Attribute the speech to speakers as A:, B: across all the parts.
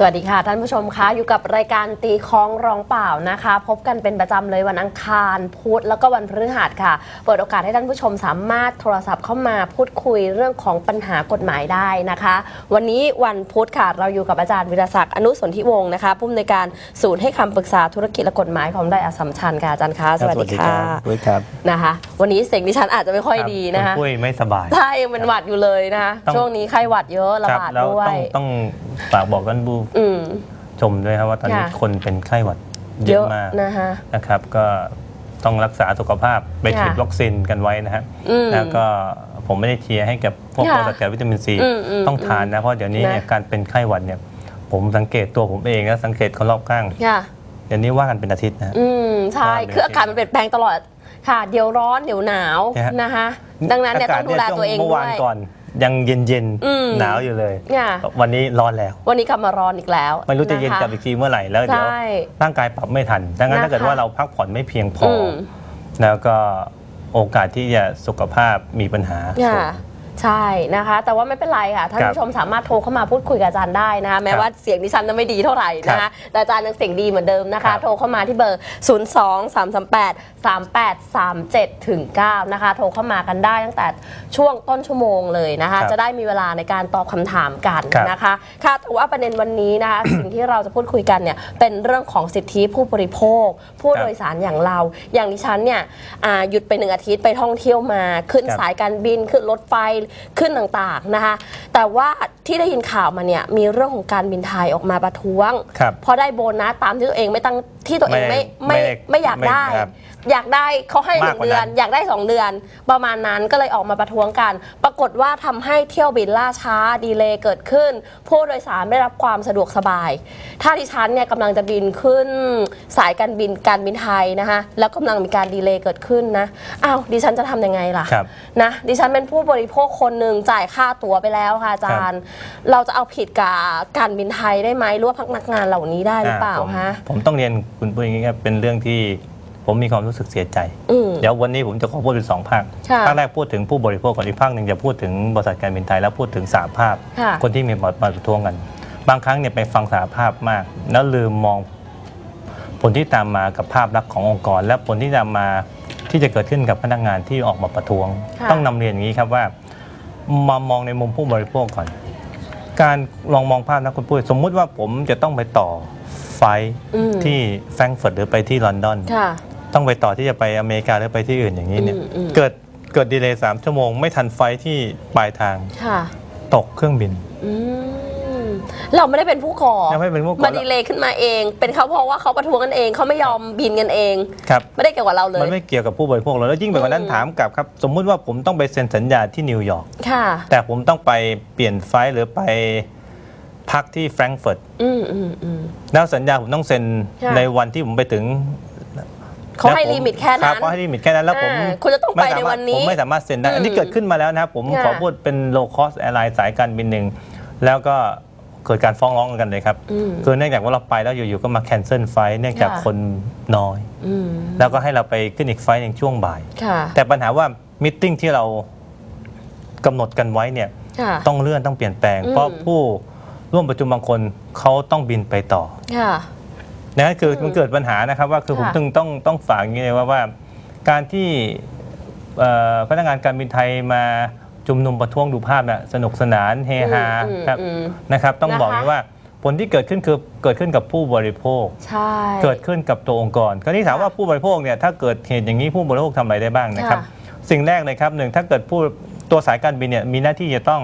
A: สวัสดีค่ะ ท่านผู้ชมคะอยู่กับรายการตีคล้องร้องเปล่านะคะ พบกันเป็นประจำเลยวันอังคารพุธแล้วก็วันพฤหัสค่ะ เปิดโอกาสให้ท่านผู้ชมสามารถโทรศัพท์เข้ามาพูดคุยเรื่องของปัญหากฎหมายได้นะคะ วันนี้วันพุธค่ะเราอยู่กับอาจารย์วิรศักดิ์อนุสนธิวงศ์นะคะผู้อำนวยการศูนย์ให้คำปรึกษาธุรกิจและกฎหมายของไดอัสสัมชัญค่ะอาจารย์คะสวัสดีค่ะ
B: ด้วยครับ
A: นะคะ วันนี้เสียงดิฉันอาจจะไม่ค่อยดีนะคะ
B: ณปุ้ยไม่สบาย
A: ใช่ยังเป็นหวัดอยู่เลยนะคะ
B: ต้อง
A: ช่วงนี้ไข้หวัดเยอะระ
B: ครับ
A: บาด
B: แล้ว
A: ด้ว
B: ต้อยงต้องฝากบอกท่านผู้
A: อืม
B: ชมด้วยครับว่าตอนนี้
A: ค่ะ
B: คนเป็นไข้หวัดเย
A: เย
B: อะ
A: อะ
B: มาก
A: นะคะ
B: นะครับ ก็ต้องรักษาสุขภาพไปฉีด
A: ค่ะ
B: วัคซีนกันไว้นะฮะ
A: อืม
B: แล้วก็ผมไม่ได้เชียร์ให้กับพวก
A: ค่ะ
B: โปรตีนวิตามินซี
A: อืมอืม
B: ต้องทานนะเพราะเดี๋ยวนี้เนี่ย
A: นะ
B: การเป็นไข้หวัดเนี่ยผมสังเกตตัวผมเองและสังเกตคนรอบข้าง
A: ค่ะ
B: เดี๋ยวนี้ว่ากันเป็นอาทิตย์นะฮะ
A: อืม ใช่
B: ว่าเลย
A: คืออากาศมันเปลี่ยนแปลงตลอดค่ะ เดี๋ยวร้อน เดี๋ยวหนาว
B: เนี่ยฮะ
A: นะคะดังนั้นเนี่ยต้องดูแลตัวเอง
B: เมื่อ
A: ด้ว
B: วาน
A: ย
B: ก่อน ยังเย็นเย็นๆ
A: อืม
B: หนาวอยู่เลย
A: เนี่ย
B: วันนี้ร้อนแล้ว
A: วันนี้กลับมาร้อนอีกแล้ว
B: ไม่รู้จะเย็น
A: ค
B: กลับอีกทีเมื่อไหร่แล้วเดี๋ยว
A: ใช่
B: ร่างกายปรับไม่ทันดังนั้น
A: นะคะ
B: ถ้าเกิดว่าเราพักผ่อนไม่เพียงพออ
A: ม
B: แล้วก็โอกาสที่จะสุขภาพมีปัญหา
A: ค่ะ ใช่นะคะ แต่ว่าไม่เป็นไรค่ะท่าน
B: ครับ
A: ผู้ชมสามารถโทรเข้ามาพูดคุยกับอาจารย์ได้นะคะแม้
B: ครับ
A: ว่าเสียงดิฉันจะไม่ดีเท่าไหร่นะ
B: ครั
A: คะ
B: บ
A: แต่อาจารย์ยังเสียงดีเหมือนเดิมนะ
B: ครั
A: คะ
B: บ
A: โทรเข้ามาที่เบอร์ 0 2 3 3 8 3 8 3 7ถึง9นะคะโทรเข้ามากันได้ตั้งแต่ช่วงต้นชั่วโมงเลยนะคะ
B: ครับ
A: จะได้มีเวลาในการตอบคำถามกัน
B: ครับ
A: นะคะค่ะแต่ว่าประเด็นวันนี้นะคะสิ่งที่เราจะพูดคุยกันเนี่ยเป็นเรื่องของสิทธิผู้บริโภค ผู้
B: ครับ
A: โดยสารอย่างเรา อย่างดิฉันเนี่ยอ่าหยุดไปหนึ่งอาทิตย์ไปท่องเที่ยวมาขึ้น
B: ครับ
A: สายการบินขึ้นรถไฟขึ้นต่างๆนะคะ แต่ว่าที่ได้ยินข่าวมาเนี่ยมีเรื่องของการบินไทยออกมาประท้วง
B: ครับ
A: เพราะได้โบนัสตามที่ตัวเองไม่ตั้งที่ตัวเองไม่
B: ไม่
A: ไม่
B: ได้
A: ไม่อยาก
B: ไม่
A: ได้
B: ครับ
A: อยากได้เขาให้ห
B: มา
A: นึ่
B: ก
A: ง
B: กว่า
A: เดือน
B: นั้น
A: อยากได้สองเดือน ประมาณนั้นก็เลยออกมาประท้วงกัน ปรากฏว่าทำให้เที่ยวบินล่าช้าดีเลย์เกิดขึ้น ผู้โดยสารไม่ได้รับความสะดวกสบาย ถ้าดิฉันเนี่ยกำลังจะบินขึ้น สายการบินการบินไทยนะคะแล้วกำลังมีการดีเลย์เกิดขึ้นนะอ้าวดิฉันจะทำยังไงล่ะ
B: ครับ
A: นะดิฉันเป็นผู้บริโภคคนหนึ่งจ่ายค่าตั๋วไปแล้วค่ะอาจารย์ เราจะเอาผิดกับการบินไทยได้ไหมหรือว่าพนักงานเหล่านี้ได้หรือเปล่า
B: ผม
A: คะ
B: ผมต้องเรียนคุณปุ้ยอย่างนี้ครับเป็นเรื่องที่ผมมีความรู้สึกเสียใจ
A: อืม
B: เดี๋ยววันนี้ผมจะขอพูดเป็นสองภาค
A: ค่ะ
B: ภาคแรกพูดถึงผู้บริโภคก่อนอีกภาคหนึ่งจะพูดถึงบริษัทการบินไทยแล้วพูดถึงสาภาพ
A: ค่ะ
B: คนที่มีมาประท้วงกัน บางครั้งเนี่ยไปฟังสาภาพมาก แล้วลืมมองผลที่ตามมากับภาพลักษณ์ขององค์กร และผลที่ตามมาที่จะเกิดขึ้นกับพนักงานที่ออกมาประท้วง
A: ค่ะ
B: ต้องนำเรียนอย่างนี้ครับว่า มามองในมุมผู้บริโภคก่อน การลองมองภาพนะคุณปุ้ยสมมุติว่าผมจะต้องไปต่อไฟล์
A: อืม
B: ที่แฟรงก์เฟิร์ตหรือไปที่ลอนดอน
A: ค่ะ
B: ต้องไปต่อที่จะไปอเมริกาหรือไปที่อื่นอย่างนี้เนี่ย
A: อืมอืม
B: เกิดเกิดดีเลย์สามชั่วโมง ไม่ทันไฟล์ที่ปลายทาง
A: ค่ะ
B: ตกเครื่องบิน
A: อืม เราไม่ได้เป็นผู้ก่อ
B: ยังไม่เป็นผู้ก่อ
A: มาดีเลยขึ้นมาเอง เป็นเขาเพราะว่าเขาประท้วงกันเองเขาไม่ยอมบินกันเอง
B: ครับ
A: ไม่ได้เกี่ยวกับเราเลย
B: มันไม่เกี่ยวกับผู้บริโภคเลยแล้วยิ่งไปกว่านั้น
A: อืม
B: ถามกลับครับ สมมุติว่าผมต้องไปเซ็นสัญญาที่นิวยอร์ก
A: ค่ะ
B: แต่ผมต้องไปเปลี่ยนไฟล์หรือไปพักที่แฟรงก์เฟิร์ต
A: อืมอืมอืม
B: แล้วสัญญาผมต้องเซ็น
A: ค่ะ
B: ในวันที่ผมไปถึง
A: เขาให้
B: ล้วผ
A: ลิมิตแค่
B: รั
A: นั้
B: บ
A: น
B: เขาให้ลิมิตแค่นั้นแล้วผม
A: อ่าคุณจะต้องไป
B: ม่สามารถ
A: ในวันนี้
B: ผมไม่สามารถเซ็นได้ อันนี้
A: อืม
B: เกิดขึ้นมาแล้วนะครับผม
A: ค่ะ
B: ขอพูดเป็น low cost airline สายการบินหนึ่งแล้วก็ เกิดการฟ้องร้องกันเลยครับ
A: อืม
B: คือเนื่องจากว่าเราไปแล้วอยู่ๆก็มา cancel ไฟล์เนื่องจาก
A: ค่ะ
B: คนน้อย
A: อืม
B: แล้วก็ให้เราไปขึ้นอีกไฟล์หนึ่งช่วงบ่าย
A: ค่ะ
B: แต่ปัญหาว่ามิ팅ที่เรากำหนดกันไว้เนี่ย
A: ค่ะ
B: ต้องเลื่อนต้องเปลี่ยนแปลง
A: อืม
B: เพราะผู้ร่วมประชุมบางคนเขาต้องบินไปต่อ
A: ค่ะ
B: นะคือ
A: อืม
B: มันเกิดปัญหานะครับว่าคือผม
A: ค่ะ
B: ต้องต้องต้องฝากอย่างนี้เลยว่าว่า การที่เอ่อพนักงานการบินไทยมา ชุมนุมประท้วงดูภาพน่ะสนุกสนานเฮฮา
A: อืม
B: ครับ
A: อืม
B: นะครับ ต้อง
A: นะคะ
B: บอกอย่างนี้ว่าผลที่เกิดขึ้นคือเกิดขึ้นกับผู้บริโภค
A: ใช่
B: เกิดขึ้นกับตัวองค์กรคราวนี้ถามว่าผู้บริโภคเนี่ยถ้าเกิดเหตุอย่างนี้ผู้บริโภคทำอะไรได้บ้างนะครับ
A: ค่ะ
B: สิ่งแรกเลยครับหนึ่งถ้าเกิดผู้ตัวสายการบินเนี่ยมีหน้าที่จะต้อง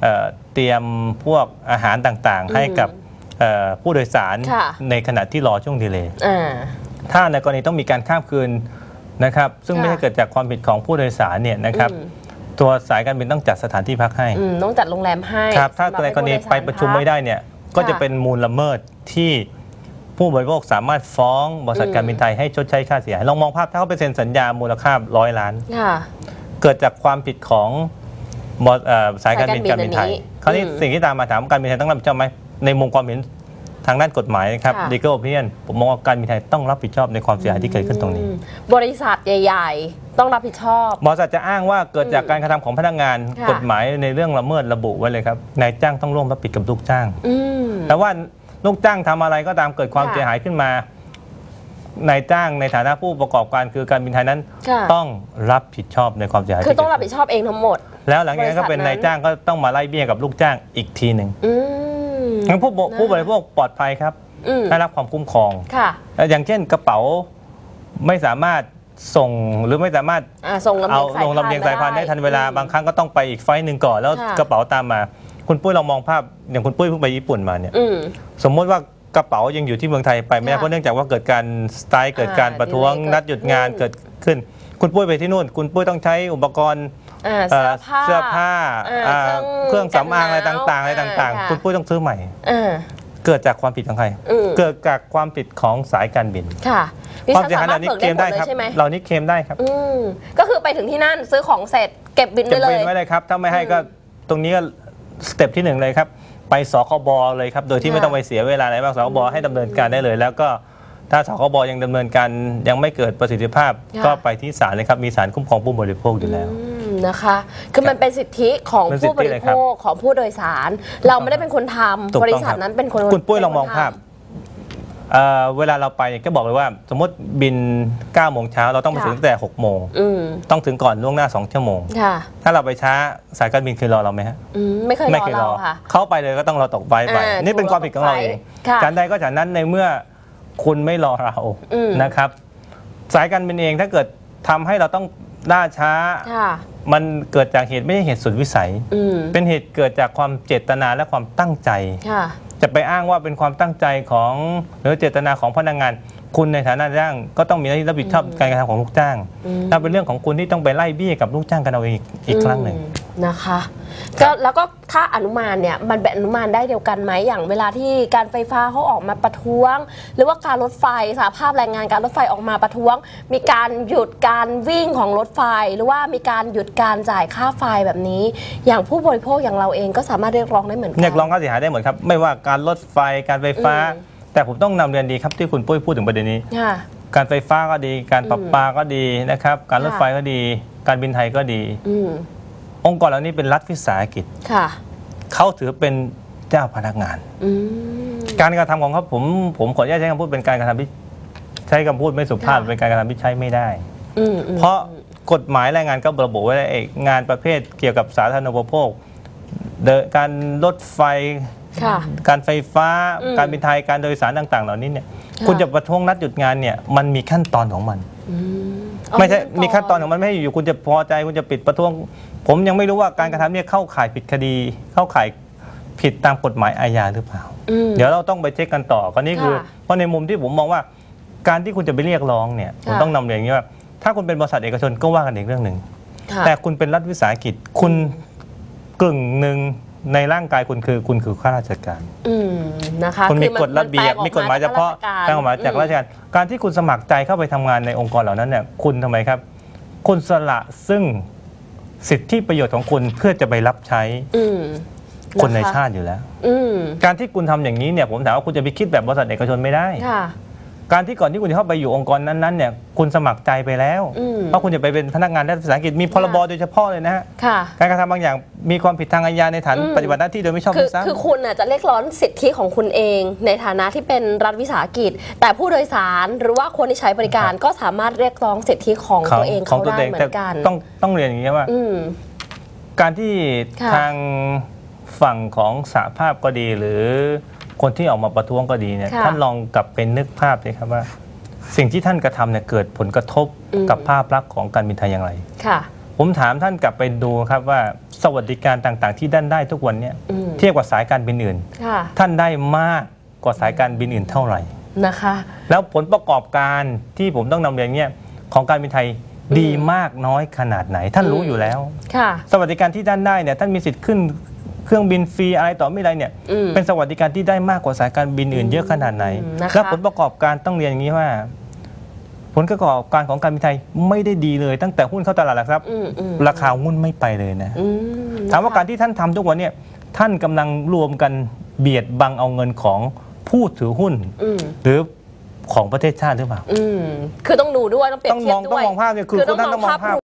B: เอ่อเตรียมพวกอาหารต่าง
A: อืม
B: ๆให้กับเอ่อผู้โดยสาร
A: ค่ะ
B: ในขณะที่รอช่วงดีเลย์
A: อ่า
B: ถ้าในกรณีต้องมีการข้ามคืนนะครับ ซึ่ง
A: ค่ะ
B: ไม่ใช่เกิดจากความผิดของผู้โดยสารเนี่ยนะครับ
A: อืม
B: ตัวสายการบินต้องจัดสถานที่พักให้
A: อืมต้องจัดโรงแรมให้
B: ครับถ้า
A: สำหบ
B: ในกรณี
A: ให้ผู้โดยสา
B: ไปประชุมไม่ได้เนี่ยก็จะเป็นมูลละเมิดที่ผู้บริโภคสามารถฟ้องบริษัท
A: อืม
B: การบินไทยให้ชดใช้ค่าเสียหายลองมองภาพถ้าเขาไปเซ็นสัญญามูลค่าร้อยล้าน
A: ค่ะ
B: เกิดจากความผิดของบริเอ่อสายการบิน
A: สาย
B: กา
A: การรบิ
B: บิ
A: น
B: นไทย
A: อันนี้
B: คราวนี้
A: อืม
B: สิ่งที่ตามมาถามว่าการบินไทยต้องรับผิดชอบไหมในมุมความเห็น ทางด้านกฎหมายนะครับ
A: ค่ะ
B: legal opinion ผมมองว่าการบินไทยต้องรับผิดชอบในความเสียหายที่เกิดขึ้นตรงนี้
A: อืมบริษัทใหญ่ ๆ ต้องรับผิดชอบ
B: บริษัทจะอ้างว่าเกิดจากการกระทำของพนักงาน
A: ค่ะ
B: กฎหมายในเรื่องละเมิดระบุไว้เลยครับนายจ้างต้องร่วมรับผิดกับลูกจ้าง
A: อืม
B: แต่ว่าลูกจ้างทำอะไรก็ตามเกิดความ
A: ค่ะ
B: เสียหายขึ้นมานายจ้างในฐานะผู้ประกอบการคือการบินไทยนั้น
A: ค่ะ
B: ต้องรับผิดชอบในความเสียหาย
A: คือ
B: ที่
A: ต้อง
B: เกิ
A: รับ
B: ด
A: ผิ
B: ขึ้
A: ดชอบเองทั้งหมด
B: แล้วหลังจากนั้นก็เป็น
A: บริษัทนั้น
B: นายจ้างก็ต้องมาไล่เบี้ยกับลูกจ้างอีกทีหนึ่ง
A: อืม
B: งั้นผู้บ
A: นะคะ
B: ผู้บริโภคปลอดภัยครับ
A: อืม
B: ได้รับความคุ้มครอง
A: ค่ะ
B: อย่างเช่นกระเป๋าไม่สามารถส่งหรือไม่สามารถ
A: อ่าส่งลำ
B: เอา
A: เลียงสาย
B: ลงลำเลียงสายพานได้ทันเวลา
A: อืม
B: บางครั้งก็ต้องไปอีกไฟล์หนึ่งก่อนแล้ว
A: ค่ะ
B: กระเป๋าตามมา คุณปุ้ยลองมองภาพอย่างคุณปุ้ยเพิ่งไปญี่ปุ่นมาเนี่ย
A: อืม
B: สมมติว่ากระเป๋ายังอยู่ที่เมืองไทยไปไม่ได้
A: ค่ะ
B: เพราะเนื่องจากว่าเกิดการสไตล์เกิดการ
A: อ่า
B: ประท้วง
A: delay
B: นัดหยุดงาน
A: เกิ
B: เกิ
A: ด
B: ดขึ้น คุณปุ้ยไปที่นู่น คุณปุ้ยต้องใช้อุปกรณ์
A: อ่า
B: เอ่
A: เสื้
B: อ
A: อผ้า
B: เสื้อผ้า
A: อ่า
B: อ่า
A: เค
B: เค
A: รื่
B: รื่
A: อ
B: องงสำอางอะไร
A: กันหนาว
B: ต่างๆอะไรต่าง
A: อ่า
B: ๆคุณปุ้ยต้องซื้อใหม่
A: อ่า
B: เกิดจากความผิดของใคร
A: อืม
B: เกิดจากความผิดของสายการบิน
A: ค่ะดิ
B: ความ
A: ฉัน
B: เสีย
A: สา
B: หายเห
A: มาร
B: ล่า
A: ถ
B: นี้
A: เบิก
B: เคล
A: ได้
B: มได้ครับ
A: หมดเลยใช่ไหม
B: เหล่านี้เคลมได้ครับ
A: อืมก็คือไปถึงที่นั่นซื้อของเสร็จเก็บบิน
B: เก็
A: ไว้
B: บ
A: เล
B: บิ
A: ย
B: นไว้เลยครับ ถ้าไม่ให้ก็ตรงนี้ก็สเต็ปที่หนึ่งเลยครับ ไปสคบเลยครับ โดยที่
A: ค่ะ
B: ไม่ต้องไปเสียเวลาอะไรบ้างสคบให้ดำเนินการได้เลย แล้วก็ถ้าสคบยังดำเนินการยังไม่เกิดประสิทธิภาพ ก็ไปที่ศาลเลยครับ มีศาลคุ้มครองผู้บริโภคอยู่แล้ว
A: อืม นะคะ คือมันเป็นสิทธิของ
B: เป็นสิท
A: ผู้
B: ธิ
A: บริ
B: เลย
A: โภ
B: ครับ
A: คของผู้โดยสาร เราไม่ได้เป็นคนทำ
B: ถูก
A: บริ
B: ต้อง
A: ษัท
B: ครับ
A: นั้นเป็นคน
B: คุณปุ้ยลองมอง
A: เป็นคน
B: ภาพ
A: ท
B: เอ่อเวลาเราไปเนี่ยก็บอกเลยว่า สมมติบิน9โมงเช้าเราต้องไปถึงตั้งแต่6โมงำ
A: อืม
B: ต้องถึงก่อนล่วงหน้า 2 ชั่วโมง
A: ค่ะ
B: ถ้าเราไปช้าสายการบินคือรอเราไหมฮะ
A: อืมไม่เคยรอเราค่ะ
B: เข้าไปเลยก็ต้องรอตกไฟไป
A: อ่า
B: นี่เป็นความผิดของเราเอง
A: ค่ะ
B: ฉันใดก็ฉันนั้นในเมื่อคุณไม่รอเรา
A: อืม
B: นะครับ สายการบินเองถ้าเกิดทำให้เราต้อง ล่าช้า
A: ค่ะ
B: มันเกิดจากเหตุไม่ใช่เหตุสุดวิสัย
A: อืม
B: เป็นเหตุเกิดจากความเจตนาและความตั้งใจ
A: ค่ะ
B: จะไปอ้างว่าเป็นความตั้งใจของหรือเจตนาของพนักงาน คุณในฐานะจ้างก็ต้องมีหน้าที่รับผิดชอบการกระทำของลูกจ้าง
A: อืม
B: ถ้าเป็นเรื่องของคุณที่ต้องไปไล่เบี้ยกับลูกจ้างกันเอาเองอีกอีกครั้งหนึ่ง
A: อืม นะคะ ก็แล้วก็ถ้าอนุมานเนี่ยมันเป็นอนุมานได้เดียวกันไหมอย่างเวลาที่การไฟฟ้าเขาออกมาประท้วง หรือว่าการรถไฟสาภาพแรงงานการรถไฟออกมาประท้วง มีการหยุดการวิ่งของรถไฟ หรือว่ามีการหยุดการจ่ายค่าไฟแบบนี้ อย่างผู้บริโภคอย่างเราเองก็สามารถเรียกร้องได้เหมือนกั
B: เรียกร้องค่าเสียหายได้หมดครับไม่ว่าการรถไฟการไฟฟ้า
A: อืม
B: แต่ผมต้องนำเรียนดีครับที่คุณปุ้ยพูดถึงประเด็นนี้
A: ค่ะ
B: การไฟฟ้าก็ดี การประปาก็ดีนะครับ การรถ
A: ค่ะ
B: ไฟก็ดี การบินไทยก็ดี
A: อืม
B: องค์กรเหล่านี้เป็นรัฐวิสาหกิจ
A: ค่ะ
B: เขาถือเป็นเจ้าพนักงาน
A: อืม
B: การกระทำของเขาผมผมขออนุญาตใช้คำพูดเป็นการกระทำที่ใช้คำพูดไม่สุภาพ
A: ค่ะ
B: เป็นการกระทำที่ใช้ไม่ได้
A: อืมอืม
B: เพราะกฎหมายแรงงานก็ระบุไว้แล้วไอ้งานประเภทเกี่ยวกับสาธารณูปโภคเดินการรถไฟ
A: ค่ะ
B: การไฟฟ้า
A: อืม
B: การบินไทยการโดยสารต่าง ๆ เหล่านี้เนี่ย
A: ค่ะ
B: คุณจะประท้วงนัดหยุดงานเนี่ยมันมีขั้นตอนของมัน
A: อืม
B: ไม่ใช่มีขั้นตอนของมันไม่ใช่อยู่ๆคุณจะพอใจคุณจะปิดประท้วง ผมยังไม่รู้ว่าการกระทำเนี่ยเข้าข่ายผิดคดี เข้าข่ายผิดตามกฎหมายอาญาหรือเปล่า
A: อืม
B: เดี๋ยวเราต้องไปเช็คกันต่อก็นี่คือ
A: ค่ะ
B: เพราะในมุมที่ผมมองว่า การที่คุณจะไปเรียกร้องเนี่ยผม
A: ค่ะ
B: ต้องนำเรียนอย่างนี้ว่าถ้าคุณเป็นบริษัทเอกชนก็ว่ากันอีกเรื่องหนึ่ง
A: ค่ะ
B: แต่คุณเป็นรัฐวิสาหกิจคุณกึ่งหนึ่งในร่างกายคุณคือคุณคือข้าราชการ
A: อืมนะคะ
B: คุณมี
A: อน
B: กฎระเบียบ
A: นแปลออ
B: มีกฎหมายเฉพาะ
A: จ
B: ตั้งออกมาจากราชการการที่คุณสมัครใจเข้าไปทำงานในองค์กรเหล่านั้นเนี่ยคุณทำไมครับ คุณสละซึ่ง สิทธิประโยชน์ของคุณเพื่อจะไปรับใช้
A: อืม
B: คนในะะชาติอยู่แล้ว
A: อืม
B: การที่คุณทำอย่างนี้เนี่ยผมถามว่าคุณจะไปคิดแบบบริษัทเอกชนไม่ได้
A: ค่ะ
B: การที่ก่อนที่คุณจะเข้าไปอยู่องค์กรนั้นๆเนี่ยคุณสมัครใจไปแล้ว
A: อืม
B: เพราะคุณจะไปเป็นพนักงานด้านภาษาอังกฤษมีพรบโดยเฉพาะเลยนะฮะ
A: ค่ะ
B: การกระทำบางอย่างมีความผิดทางอาญาในฐาน
A: อืม
B: ปฏิบัติหน้าที่โดยไม่ชอบ
A: คือ
B: ด้วยซ้ำ
A: คือคุณน่ะจะเรียกร้องสิทธิของคุณเอง ในฐานะที่เป็นรัฐวิสาหกิจ แต่ผู้โดยสารหรือว่าคนที่ใช้บริการก็สามารถเรียกร้องสิทธิของตัวเองเขาได้เหมือนกัน
B: ต้องต้องเรียนอย่างนี้ว่า
A: อืม
B: การที่
A: ค่ะ
B: ทางฝั่งของสหภาพก็ดีหรือ คนที่ออกมาประท้วงก็ดีเนี่ย
A: ค่ะ
B: ท่านลองกลับเป็นนึกภาพสิครับว่า สิ่งที่ท่านกระทำเนี่ยเกิดผลกระทบ
A: อืม
B: กับภาพลักษณ์ของการบินไทยอย่างไร
A: ค่ะ
B: ผมถามท่านกลับไปดูครับว่าสวัสดิการต่างๆ ที่ด้านได้ทุกวันเนี่ย
A: อืม
B: เทียบกับสายการบินอื่น
A: ค่ะ
B: ท่านได้มากกว่าสายการบินอื่นเท่าไหร่
A: นะคะ
B: แล้วผลประกอบการที่ผมต้องนำเรียนเนี่ยของการบินไทยดีมากน้อยขนาดไหน ท่านรู้อยู่แล้ว
A: ค่ะ
B: สวัสดิการที่ด้านได้เนี่ยท่านมีสิทธิ์ขึ้น เครื่องบินฟรีอะไรต่อไม่ไรเนี่ย
A: อืม
B: เป็นสวัสดิการที่ได้มากกว่าสายการบินอื่นเยอะขนาดไหน
A: อืมนะคะ
B: แล้วผลประกอบการต้องเรียนอย่างนี้ว่า ผลประกอบการของการบินไทยไม่ได้ดีเลย ตั้งแต่หุ้นเข้าตลาดหลักทรัพย์
A: อืมอืม
B: ราคาหุ้นไม่ไปเลยนะ
A: อืม
B: ถามว่าการที่ท่านทำทุกวันเนี่ยท่านกำลังรวมกันเบียดบังเอาเงินของผู้ถือหุ้น
A: อืม
B: หรือของประเทศชาติหรือเปล่า
A: อืมคือต้องดูด้วยต้องเปรียบ
B: ต้อง
A: เที
B: ม
A: ย
B: อบง
A: ด้
B: ต้อ
A: วย
B: งมองภาพเนี่ยคือ
A: คือ
B: คุณท่านต้องมองภาพ